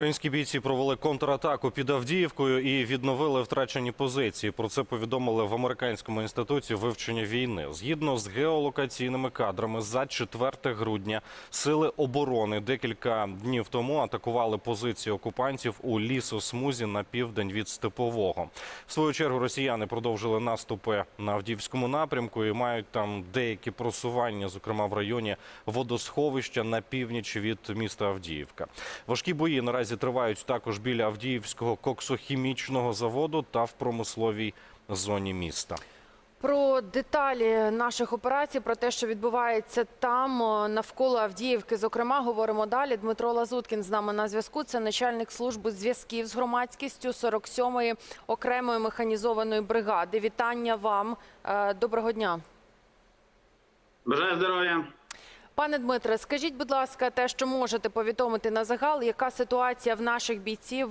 Українські бійці провели контратаку під Авдіївкою і відновили втрачені позиції. Про це повідомили в американському інституті вивчення війни. Згідно з геолокаційними кадрами, за 4 грудня сили оборони декілька днів тому атакували позиції окупантів у лісосмузі на південь від степового. В свою чергу росіяни продовжили наступи на Авдіївському напрямку і мають там деякі просування, зокрема в районі водосховища на північ від міста Авдіївка. Важкі бої наразі тривають також біля Авдіївського коксохімічного заводу та в промисловій зоні міста. Про деталі наших операцій, про те, що відбувається там навколо Авдіївки. Зокрема, говоримо далі. Дмитро Лазуткін з нами на зв'язку. Це начальник служби зв'язків з громадськістю 47-ї окремої механізованої бригади. Вітання вам. Е, Доброго дня. Бажаю здоров'я. Пане Дмитре, скажіть, будь ласка, те, що можете повідомити на загал, яка ситуація в наших бійців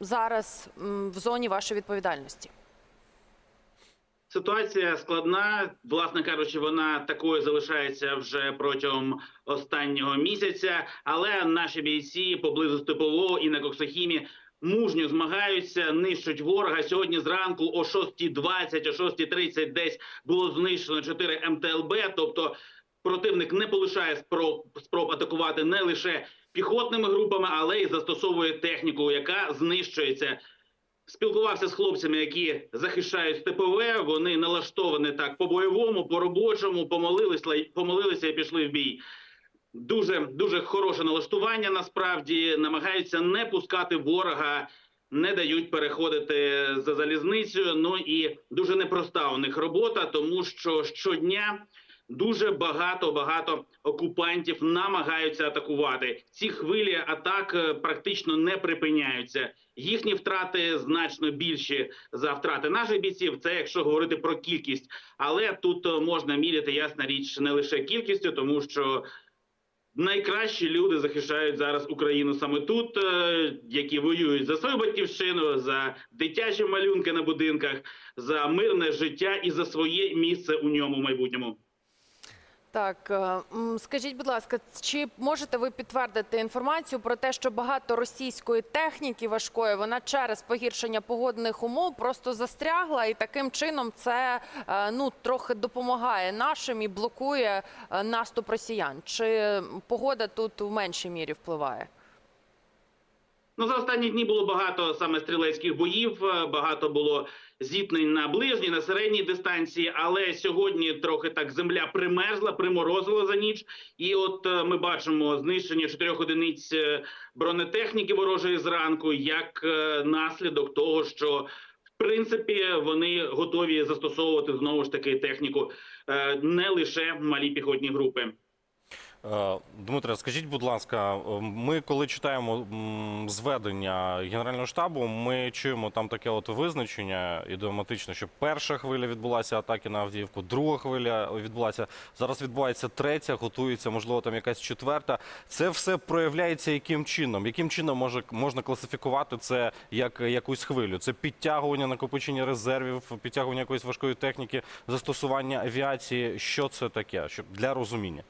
зараз в зоні вашої відповідальності? Ситуація складна. Власне кажучи, вона такою залишається вже протягом останнього місяця. Але наші бійці поблизу степового і на Коксохімі мужньо змагаються, нищать ворога. Сьогодні зранку о 6.20, о 6.30 десь було знищено 4 МТЛБ. Тобто противник не полишає спроб, спроб атакувати не лише піхотними групами, але й застосовує техніку, яка знищується. Спілкувався з хлопцями, які захищають степове. Вони налаштовані так по бойовому, по робочому, помолилися, помолилися і пішли в бій. Дуже дуже хороше налаштування. Насправді намагаються не пускати ворога, не дають переходити за залізницю. Ну і дуже непроста у них робота, тому що щодня дуже багато багато окупантів намагаються атакувати. Ці хвилі атак е, практично не припиняються. Їхні втрати значно більші за втрати наших бійців. Це якщо говорити про кількість, але тут е, можна міряти ясна річ не лише кількістю, тому що найкращі люди захищають зараз Україну саме тут, е, які воюють за свою батьківщину, за дитячі малюнки на будинках, за мирне життя і за своє місце у ньому в майбутньому. Так, е, скажіть, будь ласка, чи можете ви підтвердити інформацію про те, що багато російської техніки важкої вона через погіршення погодних умов просто застрягла, і таким чином це е, ну трохи допомагає нашим і блокує е, наступ росіян? Чи погода тут в меншій мірі впливає? Ну, за останні дні було багато саме стрілецьких боїв, е, багато було зіткнень на ближній, на середній дистанції. Але сьогодні трохи так земля примерзла, приморозила за ніч. І от е, ми бачимо знищення чотирьох одиниць е, бронетехніки ворожої зранку, як наслідок того, що в принципі вони готові застосовувати знову ж таки техніку, не лише малі піхотні групи. Е, Дмитре, скажіть, будь ласка, ми коли читаємо зведення Генерального штабу, ми чуємо там таке от визначення ідеоматичне, що перша хвиля відбулася атаки на Авдіївку, друга хвиля відбулася. Зараз відбувається третя, готується, можливо, там якась четверта. Це все проявляється яким чином? Яким чином може можна класифікувати це як якусь хвилю? Це підтягування, накопичення резервів, підтягування якоїсь важкої техніки, застосування авіації. Що це таке? Щоб для розуміння?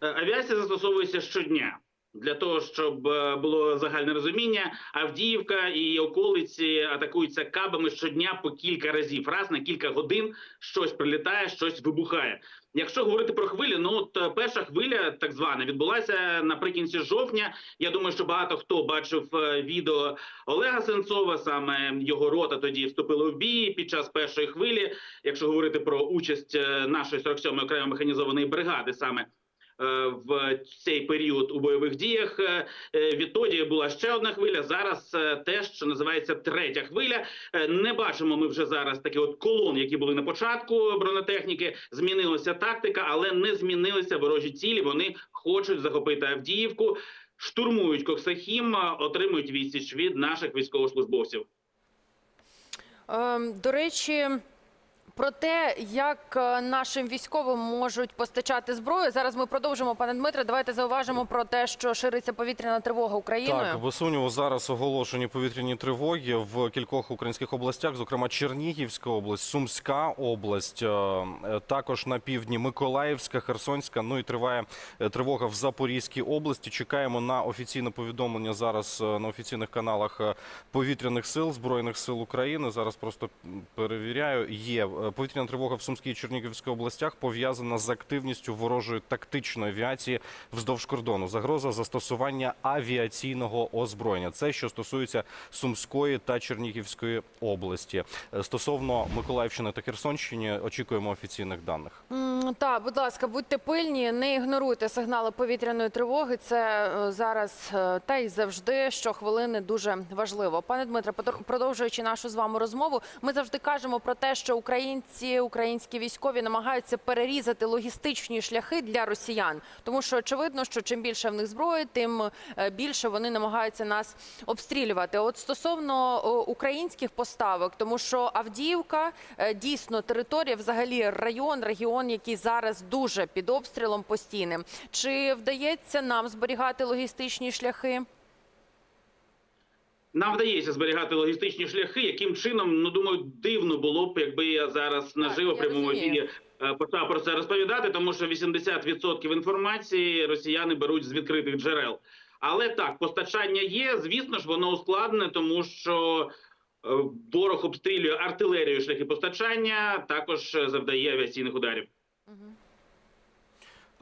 Е, Авіація застосовується щодня для того, щоб е, було загальне розуміння. Авдіївка і околиці атакуються кабами щодня по кілька разів. Раз на кілька годин щось прилітає, щось вибухає. Якщо говорити про хвилі, ну от е, перша хвиля, так звана, відбулася наприкінці жовтня. Я думаю, що багато хто бачив відео Олега Сенцова. Саме його рота тоді вступила в бій під час першої хвилі. Якщо говорити про участь нашої 47-ї окремої механізованої бригади, саме в цей період у бойових діях. Е, е, Відтоді була ще одна хвиля. Зараз е, те, що називається третя хвиля. Е, Не бачимо ми вже зараз такі от колон, які були на початку бронетехніки. Змінилася тактика, але не змінилися ворожі цілі. Вони хочуть захопити Авдіївку, штурмують Коксахім, е, отримують відсіч від наших військовослужбовців. Ем, До речі, Про те, як е, нашим військовим можуть постачати зброю. Зараз ми продовжимо, пане Дмитре. Давайте зауважимо про те, що шириться повітряна тривога Україною. Так, без сумніву, зараз оголошені повітряні тривоги в кількох українських областях, зокрема Чернігівська область, Сумська область, е, е, також на півдні Миколаївська, Херсонська. Ну і триває тривога в Запорізькій області. Чекаємо на офіційне повідомлення зараз на офіційних каналах повітряних сил збройних сил України. Зараз просто перевіряю. Є повітряна тривога в Сумській і Чернігівській областях пов'язана з активністю ворожої тактичної авіації вздовж кордону. Загроза застосування авіаційного озброєння. Це що стосується Сумської та Чернігівської області. Е, Стосовно Миколаївщини та Херсонщини, очікуємо офіційних даних. Так, будь ласка, будьте пильні, не ігноруйте сигнали повітряної тривоги. Це е, зараз е, та й завжди щохвилини дуже важливо. Пане Дмитре, продовжуючи нашу з вами розмову, ми завжди кажемо про те, що українці, українські військові намагаються перерізати логістичні шляхи для росіян, тому що очевидно, що чим більше в них зброї, тим е, більше вони намагаються нас обстрілювати. От стосовно українських поставок, тому що Авдіївка е, дійсно територія, взагалі район, регіон, який зараз дуже під обстрілом постійним. Чи вдається нам зберігати логістичні шляхи? Нам вдається зберігати логістичні шляхи. Яким чином, ну думаю, дивно було б, якби я зараз наживо прямому ефірі е, почав про це розповідати, тому що 80% інформації росіяни беруть з відкритих джерел. Але так, постачання є. Звісно ж, воно ускладнене, тому що е, ворог обстрілює артилерію шляхи постачання, також е, завдає авіаційних ударів.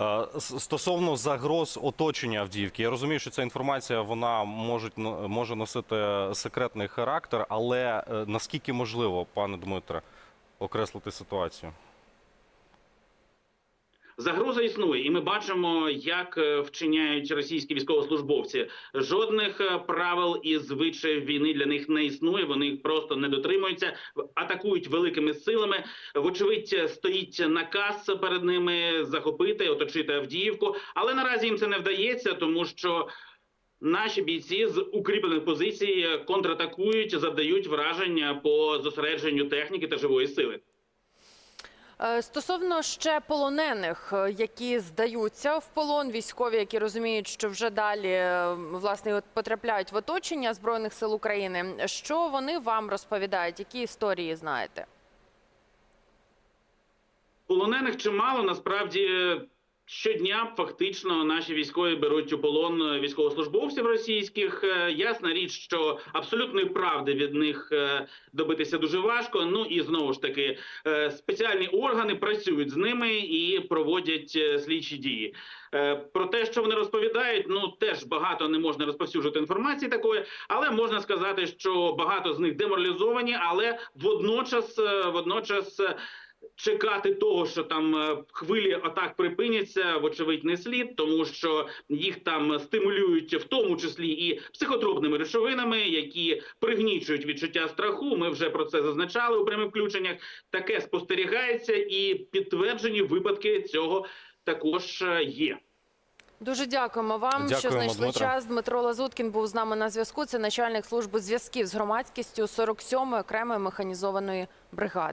Е, Стосовно загроз оточення Авдіївки, я розумію, що ця інформація вона може, може носити секретний характер, але е, наскільки можливо, пане Дмитре, окреслити ситуацію? Загроза існує, і ми бачимо, як е, вчиняють російські військовослужбовці. Жодних е, правил і звичаїв війни для них не існує. Вони просто не дотримуються, атакують великими силами. Вочевидь, стоїть наказ перед ними захопити, оточити Авдіївку. Але наразі їм це не вдається, тому що. Наші бійці з укріплених позицій контратакують, завдають враження по зосередженню техніки та живої сили. Е, Стосовно ще полонених, е, які здаються в полон, військові, які розуміють, що вже далі е, власне потрапляють в оточення збройних сил України. Що вони вам розповідають? Які історії знаєте? Полонених чимало насправді щодня фактично наші військові беруть у полон військовослужбовців російських. Е, Ясна річ, що абсолютної правди від них е, добитися дуже важко. Ну і знову ж таки е, спеціальні органи працюють з ними і проводять слідчі дії. Про те, що вони розповідають, ну теж багато не можна розповсюджувати інформації такої, але можна сказати, що багато з них деморалізовані, але водночас, водночас. Чекати того, що там е, хвилі атак припиняться, вочевидь, не слід, тому що їх там стимулюють, в тому числі і психотропними речовинами, які пригнічують відчуття страху. Ми вже про це зазначали у прямих включеннях. Таке спостерігається, і підтверджені випадки цього також е, є. Дуже дякуємо вам, що знайшли Дмитре. час. Дмитро Лазуткін був з нами на зв'язку. Це начальник служби зв'язків з громадськістю 47-ї окремої механізованої бригади.